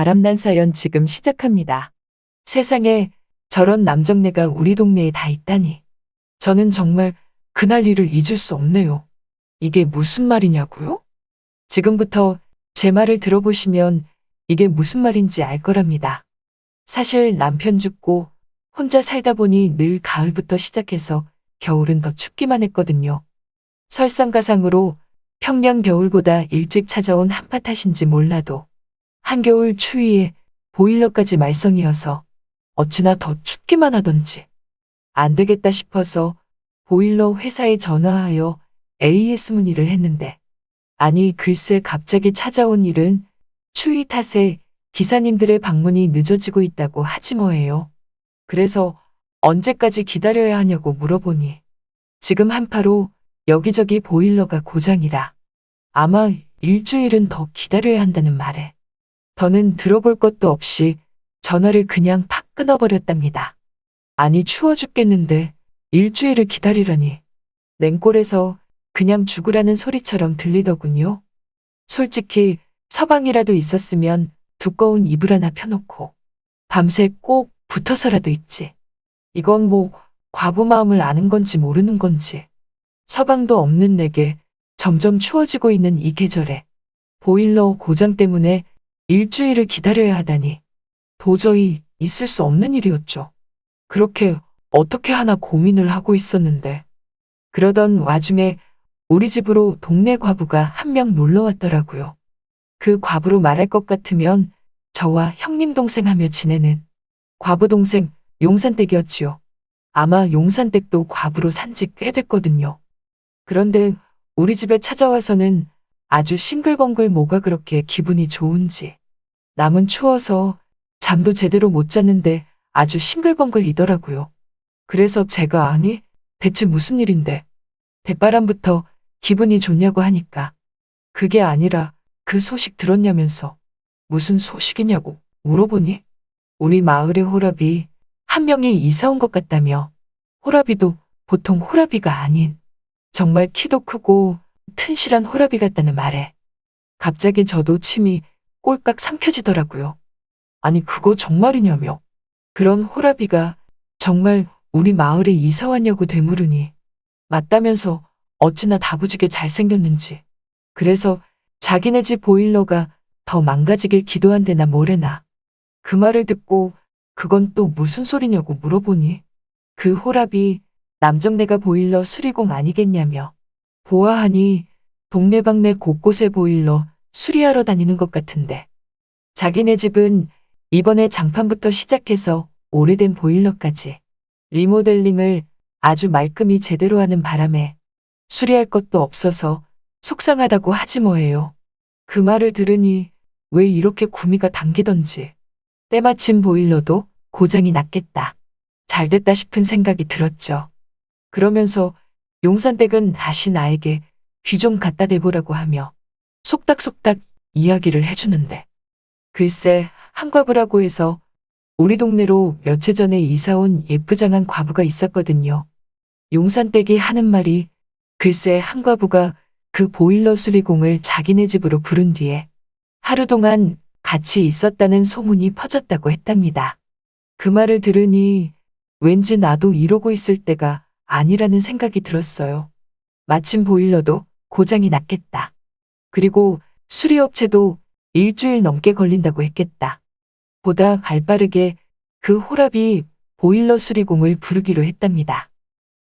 바람난 사연 지금 시작합니다. 세상에 저런 남정네가 우리 동네에 다 있다니. 저는 정말 그날 일을 잊을 수 없네요. 이게 무슨 말이냐고요? 지금부터 제 말을 들어보시면 이게 무슨 말인지 알 거랍니다. 사실 남편 죽고 혼자 살다 보니 늘 가을부터 시작해서 겨울은 더 춥기만 했거든요. 설상가상으로 평년 겨울보다 일찍 찾아온 한파 탓인지 몰라도 한겨울 추위에 보일러까지 말썽이어서 어찌나 더 춥기만 하던지 안 되겠다 싶어서 보일러 회사에 전화하여 AS 문의를 했는데 아니 글쎄 갑자기 찾아온 일은 추위 탓에 기사님들의 방문이 늦어지고 있다고 하지 뭐예요. 그래서 언제까지 기다려야 하냐고 물어보니 지금 한파로 여기저기 보일러가 고장이라 아마 일주일은 더 기다려야 한다는 말에 더는 들어볼 것도 없이 전화를 그냥 팍 끊어버렸답니다. 아니 추워 죽겠는데 일주일을 기다리라니 냉골에서 그냥 죽으라는 소리처럼 들리더군요. 솔직히 서방이라도 있었으면 두꺼운 이불 하나 펴놓고 밤새 꼭 붙어서라도 있지. 이건 뭐 과부 마음을 아는 건지 모르는 건지 서방도 없는 내게 점점 추워지고 있는 이 계절에 보일러 고장 때문에 일주일을 기다려야 하다니 도저히 있을 수 없는 일이었죠. 그렇게 어떻게 하나 고민을 하고 있었는데 그러던 와중에 우리 집으로 동네 과부가 한 명 놀러 왔더라고요. 그 과부로 말할 것 같으면 저와 형님 동생 하며 지내는 과부 동생 용산댁이었지요. 아마 용산댁도 과부로 산 지 꽤 됐거든요. 그런데 우리 집에 찾아와서는 아주 싱글벙글 뭐가 그렇게 기분이 좋은지 남은 추워서 잠도 제대로 못 잤는데 아주 싱글벙글이더라고요. 그래서 제가 아니 대체 무슨 일인데? 대바람부터 기분이 좋냐고 하니까. 그게 아니라 그 소식 들었냐면서 무슨 소식이냐고 물어보니? 우리 마을의 호랍이 한 명이 이사 온 것 같다며. 호랍이도 보통 호랍이가 아닌. 정말 키도 크고 튼실한 호랍이 같다는 말에. 갑자기 저도 침이 꼴깍 삼켜지더라고요. 아니 그거 정말이냐며. 그런 호랍이가 정말 우리 마을에 이사 왔냐고 되물으니 맞다면서 어찌나 다부지게 잘생겼는지. 그래서 자기네 집 보일러가 더 망가지길 기도한대나 뭐래나. 그 말을 듣고 그건 또 무슨 소리냐고 물어보니 그 호랍이 남정네가 보일러 수리공 아니겠냐며. 보아하니 동네방네 곳곳에 보일러 수리하러 다니는 것 같은데 자기네 집은 이번에 장판부터 시작해서 오래된 보일러까지 리모델링을 아주 말끔히 제대로 하는 바람에 수리할 것도 없어서 속상하다고 하지 뭐예요. 그 말을 들으니 왜 이렇게 구미가 당기던지 때마침 보일러도 고장이 났겠다. 잘 됐다 싶은 생각이 들었죠. 그러면서 용산댁은 다시 나에게 귀 좀 갖다 대보라고 하며 속닥속닥 이야기를 해주는데 글쎄 한과부라고 해서 우리 동네로 며칠 전에 이사온 예쁘장한 과부가 있었거든요. 용산댁이 하는 말이 글쎄 한과부가 그 보일러 수리공을 자기네 집으로 부른 뒤에 하루 동안 같이 있었다는 소문이 퍼졌다고 했답니다. 그 말을 들으니 왠지 나도 이러고 있을 때가 아니라는 생각이 들었어요. 마침 보일러도 고장이 났겠다. 그리고 수리업체도 일주일 넘게 걸린다고 했겠다. 보다 발빠르게 그 호랍이 보일러 수리공을 부르기로 했답니다.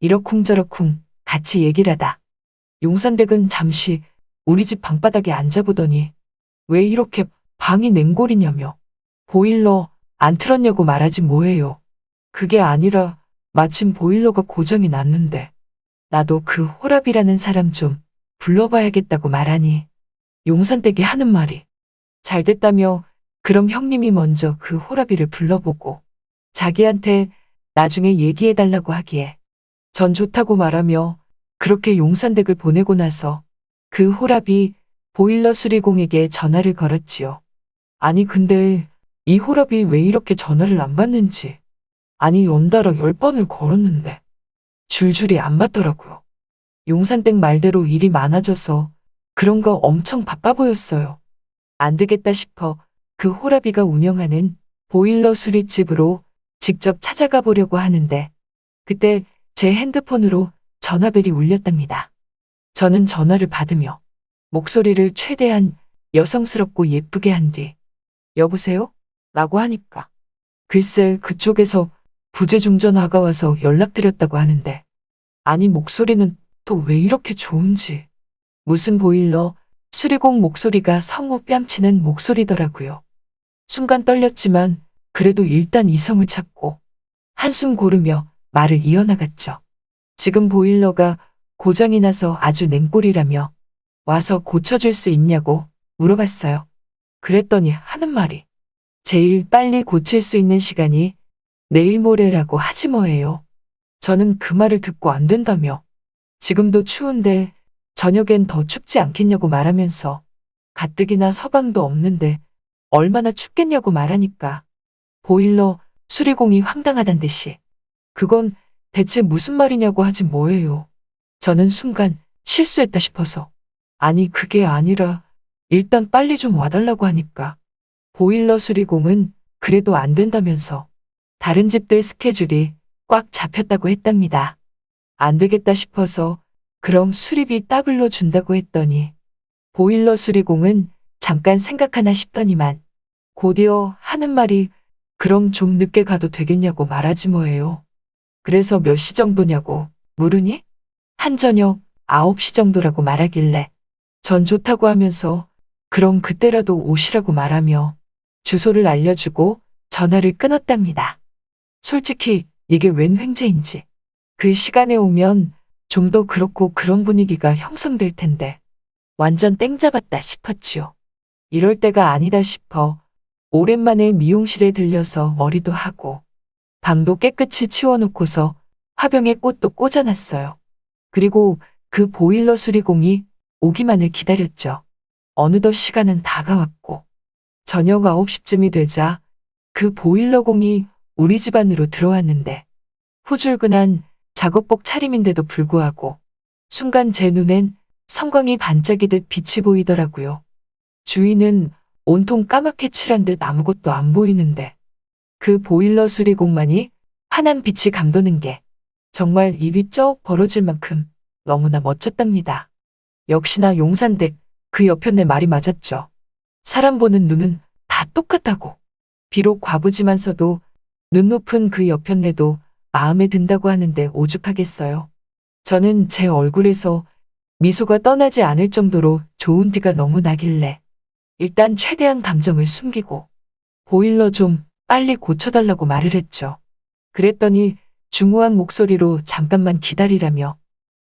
이러쿵저러쿵 같이 얘기를 하다. 용산댁은 잠시 우리 집 방바닥에 앉아보더니 왜 이렇게 방이 냉골이냐며 보일러 안 틀었냐고 말하지 뭐예요. 그게 아니라 마침 보일러가 고장이 났는데 나도 그 호랍이라는 사람 좀 불러봐야겠다고 말하니 용산댁이 하는 말이 잘 됐다며 그럼 형님이 먼저 그 호랍이를 불러보고 자기한테 나중에 얘기해달라고 하기에 전 좋다고 말하며 그렇게 용산댁을 보내고 나서 그 호랍이 보일러 수리공에게 전화를 걸었지요. 아니 근데 이 호랍이 왜 이렇게 전화를 안 받는지 아니 연달아 열 번을 걸었는데 줄줄이 안 받더라고요. 용산댁 말대로 일이 많아져서 그런 거 엄청 바빠 보였어요. 안 되겠다 싶어 그 호라비가 운영하는 보일러 수리집으로 직접 찾아가 보려고 하는데 그때 제 핸드폰으로 전화벨이 울렸답니다. 저는 전화를 받으며 목소리를 최대한 여성스럽고 예쁘게 한 뒤 여보세요? 라고 하니까 글쎄 그쪽에서 부재중전 화가 와서 연락드렸다고 하는데 아니 목소리는 또 왜 이렇게 좋은지 무슨 보일러 수리공 목소리가 성우 뺨치는 목소리더라고요. 순간 떨렸지만 그래도 일단 이성을 찾고 한숨 고르며 말을 이어나갔죠. 지금 보일러가 고장이 나서 아주 냉골이라며 와서 고쳐줄 수 있냐고 물어봤어요. 그랬더니 하는 말이 제일 빨리 고칠 수 있는 시간이 내일 모레라고 하지 뭐예요. 저는 그 말을 듣고 안 된다며 지금도 추운데 저녁엔 더 춥지 않겠냐고 말하면서 가뜩이나 서방도 없는데 얼마나 춥겠냐고 말하니까 보일러 수리공이 황당하단 듯이 그건 대체 무슨 말이냐고 하지 뭐예요. 저는 순간 실수했다 싶어서 아니 그게 아니라 일단 빨리 좀 와달라고 하니까 보일러 수리공은 그래도 안 된다면서 다른 집들 스케줄이 꽉 잡혔다고 했답니다. 안 되겠다 싶어서 그럼 수리비 더블로 준다고 했더니 보일러 수리공은 잠깐 생각하나 싶더니만 곧이어 하는 말이 그럼 좀 늦게 가도 되겠냐고 말하지 뭐예요. 그래서 몇 시 정도냐고 물으니 한 저녁 9시 정도라고 말하길래 전 좋다고 하면서 그럼 그때라도 오시라고 말하며 주소를 알려주고 전화를 끊었답니다. 솔직히 이게 웬 횡재인지 그 시간에 오면 좀 더 그렇고 그런 분위기가 형성될 텐데 완전 땡 잡았다 싶었지요. 이럴 때가 아니다 싶어 오랜만에 미용실에 들려서 머리도 하고 방도 깨끗이 치워놓고서 화병에 꽃도 꽂아놨어요. 그리고 그 보일러 수리공이 오기만을 기다렸죠. 어느덧 시간은 다가왔고 저녁 9시쯤이 되자 그 보일러공이 우리 집 안으로 들어왔는데 후줄근한 작업복 차림인데도 불구하고 순간 제 눈엔 성광이 반짝이듯 빛이 보이더라고요. 주위는 온통 까맣게 칠한 듯 아무것도 안 보이는데 그 보일러 수리공만이 환한 빛이 감도는 게 정말 입이 쩍 벌어질 만큼 너무나 멋졌답니다. 역시나 용산댁 그 옆편내 말이 맞았죠. 사람 보는 눈은 다 똑같다고. 비록 과부지만서도 눈 높은 그 옆편내도 마음에 든다고 하는데 오죽하겠어요. 저는 제 얼굴에서 미소가 떠나지 않을 정도로 좋은 티가 너무 나길래 일단 최대한 감정을 숨기고 보일러 좀 빨리 고쳐달라고 말을 했죠. 그랬더니 중후한 목소리로 잠깐만 기다리라며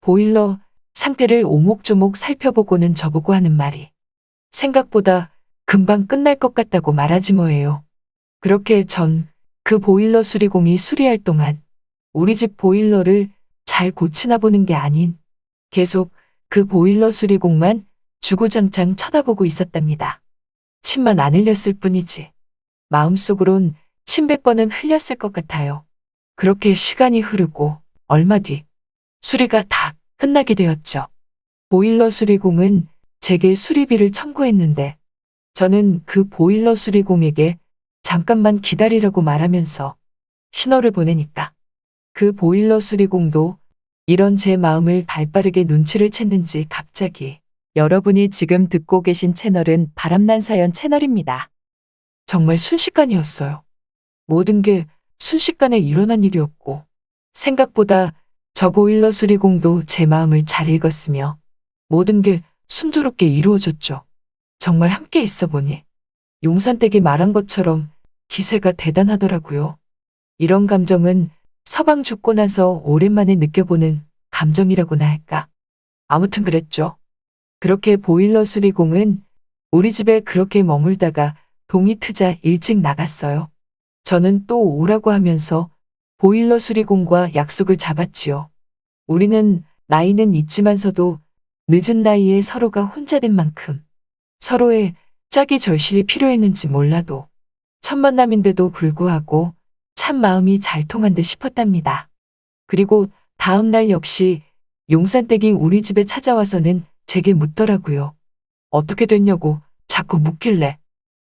보일러 상태를 오목조목 살펴보고는 저보고 하는 말이 생각보다 금방 끝날 것 같다고 말하지 뭐예요. 그렇게 전 그 보일러 수리공이 수리할 동안 우리 집 보일러를 잘 고치나 보는 게 아닌 계속 그 보일러 수리공만 주구장창 쳐다보고 있었답니다. 침만 안 흘렸을 뿐이지. 마음속으론 침백 번은 흘렸을 것 같아요. 그렇게 시간이 흐르고 얼마 뒤 수리가 다 끝나게 되었죠. 보일러 수리공은 제게 수리비를 청구했는데 저는 그 보일러 수리공에게 잠깐만 기다리라고 말하면서 신호를 보내니까 그 보일러 수리공도 이런 제 마음을 발빠르게 눈치를 챘는지 갑자기 여러분이 지금 듣고 계신 채널은 바람난 사연 채널입니다. 정말 순식간이었어요. 모든 게 순식간에 일어난 일이었고 생각보다 저 보일러 수리공도 제 마음을 잘 읽었으며 모든 게 순조롭게 이루어졌죠. 정말 함께 있어 보니 용산댁이 말한 것처럼 기세가 대단하더라고요. 이런 감정은 서방 죽고 나서 오랜만에 느껴보는 감정이라고나 할까. 아무튼 그랬죠. 그렇게 보일러 수리공은 우리 집에 그렇게 머물다가 동이 트자 일찍 나갔어요. 저는 또 오라고 하면서 보일러 수리공과 약속을 잡았지요. 우리는 나이는 있지만서도 늦은 나이에 서로가 혼자 된 만큼 서로의 짝이 절실히 필요했는지 몰라도 첫 만남인데도 불구하고 참 마음이 잘 통한 듯 싶었답니다. 그리고 다음 날 역시 용산댁이 우리 집에 찾아와서는 제게 묻더라고요. 어떻게 됐냐고 자꾸 묻길래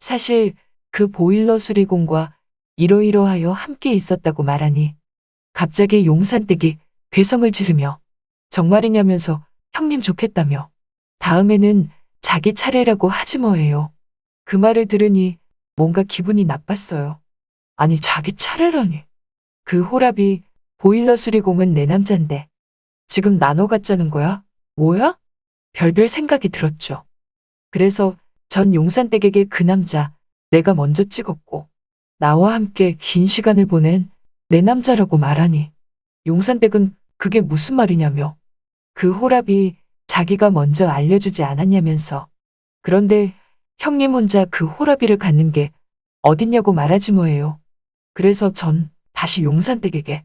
사실 그 보일러 수리공과 이러이러하여 함께 있었다고 말하니 갑자기 용산댁이 괴성을 지르며 정말이냐면서 형님 좋겠다며 다음에는 자기 차례라고 하지 뭐예요. 그 말을 들으니 뭔가 기분이 나빴어요. 아니 자기 차례라니. 그 호랍이 보일러 수리공은 내 남잔데 지금 나눠 갖자는 거야? 뭐야? 별별 생각이 들었죠. 그래서 전 용산댁에게 그 남자 내가 먼저 찍었고 나와 함께 긴 시간을 보낸 내 남자라고 말하니 용산댁은 그게 무슨 말이냐며 그 호랍이 자기가 먼저 알려주지 않았냐면서 그런데 형님 혼자 그 호랍이를 갖는 게 어딨냐고 말하지 뭐예요. 그래서 전 다시 용산댁에게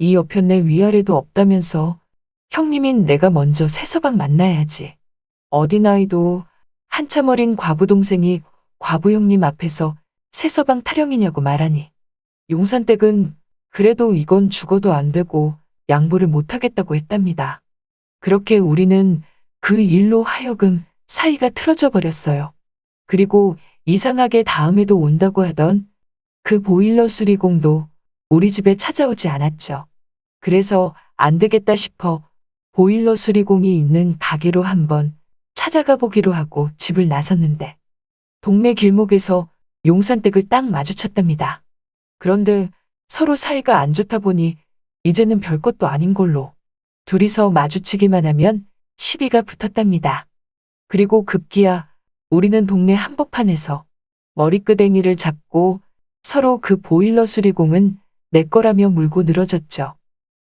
이 여편네 위아래도 없다면서 형님인 내가 먼저 세서방 만나야지. 어디 나이도 한참 어린 과부 동생이 과부 형님 앞에서 세서방 타령이냐고 말하니 용산댁은 그래도 이건 죽어도 안 되고 양보를 못하겠다고 했답니다. 그렇게 우리는 그 일로 하여금 사이가 틀어져 버렸어요. 그리고 이상하게 다음에도 온다고 하던 그 보일러 수리공도 우리 집에 찾아오지 않았죠. 그래서 안 되겠다 싶어 보일러 수리공이 있는 가게로 한번 찾아가 보기로 하고 집을 나섰는데 동네 길목에서 용산댁을 딱 마주쳤답니다. 그런데 서로 사이가 안 좋다 보니 이제는 별것도 아닌 걸로 둘이서 마주치기만 하면 시비가 붙었답니다. 그리고 급기야 우리는 동네 한복판에서 머리끄댕이를 잡고 서로 그 보일러 수리공은 내 거라며 물고 늘어졌죠.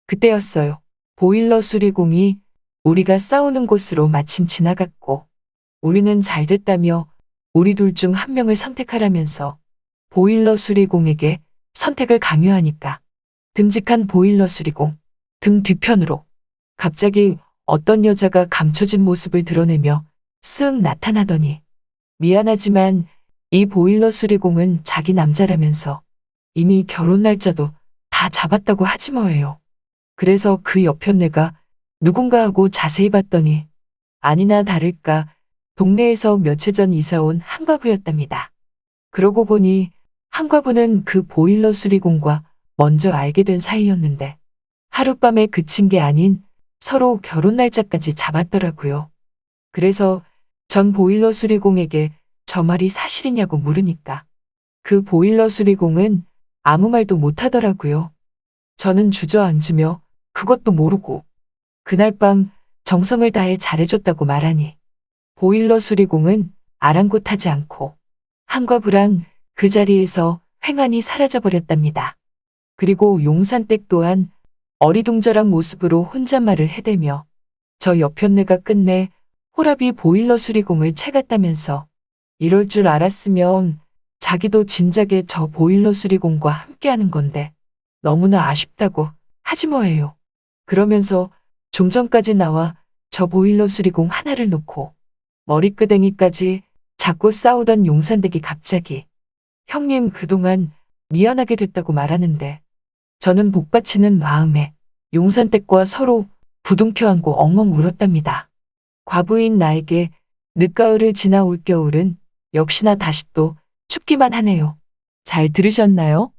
그때였어요. 보일러 수리공이 우리가 싸우는 곳으로 마침 지나갔고 우리는 잘 됐다며 우리 둘 중 한 명을 선택하라면서 보일러 수리공에게 선택을 강요하니까 듬직한 보일러 수리공 등 뒤편으로 갑자기 어떤 여자가 감춰진 모습을 드러내며 쓱 나타나더니 미안하지만 이 보일러 수리공은 자기 남자라면서 이미 결혼 날짜도 다 잡았다고 하지 뭐예요. 그래서 그 여편네가 누군가하고 자세히 봤더니 아니나 다를까 동네에서 며칠 전 이사 온 한과부였답니다. 그러고 보니 한과부는 그 보일러 수리공과 먼저 알게 된 사이였는데 하룻밤에 그친 게 아닌 서로 결혼 날짜까지 잡았더라고요. 그래서 전 보일러 수리공에게 저 말이 사실이냐고 물으니까 그 보일러 수리공은 아무 말도 못하더라고요. 저는 주저앉으며 그것도 모르고 그날 밤 정성을 다해 잘해줬다고 말하니 보일러 수리공은 아랑곳하지 않고 한과부랑 그 자리에서 횡하니 사라져버렸답니다. 그리고 용산댁 또한 어리둥절한 모습으로 혼잣말을 해대며 저 여편네가 끝내 호랍이 보일러 수리공을 채갔다면서 이럴 줄 알았으면 자기도 진작에 저 보일러 수리공과 함께하는 건데 너무나 아쉽다고 하지 뭐예요. 그러면서 좀 전까지 나와 저 보일러 수리공 하나를 놓고 머리끄댕이까지 잡고 싸우던 용산댁이 갑자기 형님 그동안 미안하게 됐다고 말하는데 저는 복받치는 마음에 용산댁과 서로 부둥켜 안고 엉엉 울었답니다. 과부인 나에게 늦가을을 지나 올겨울은 역시나 다시 또 춥기만 하네요. 잘 들으셨나요?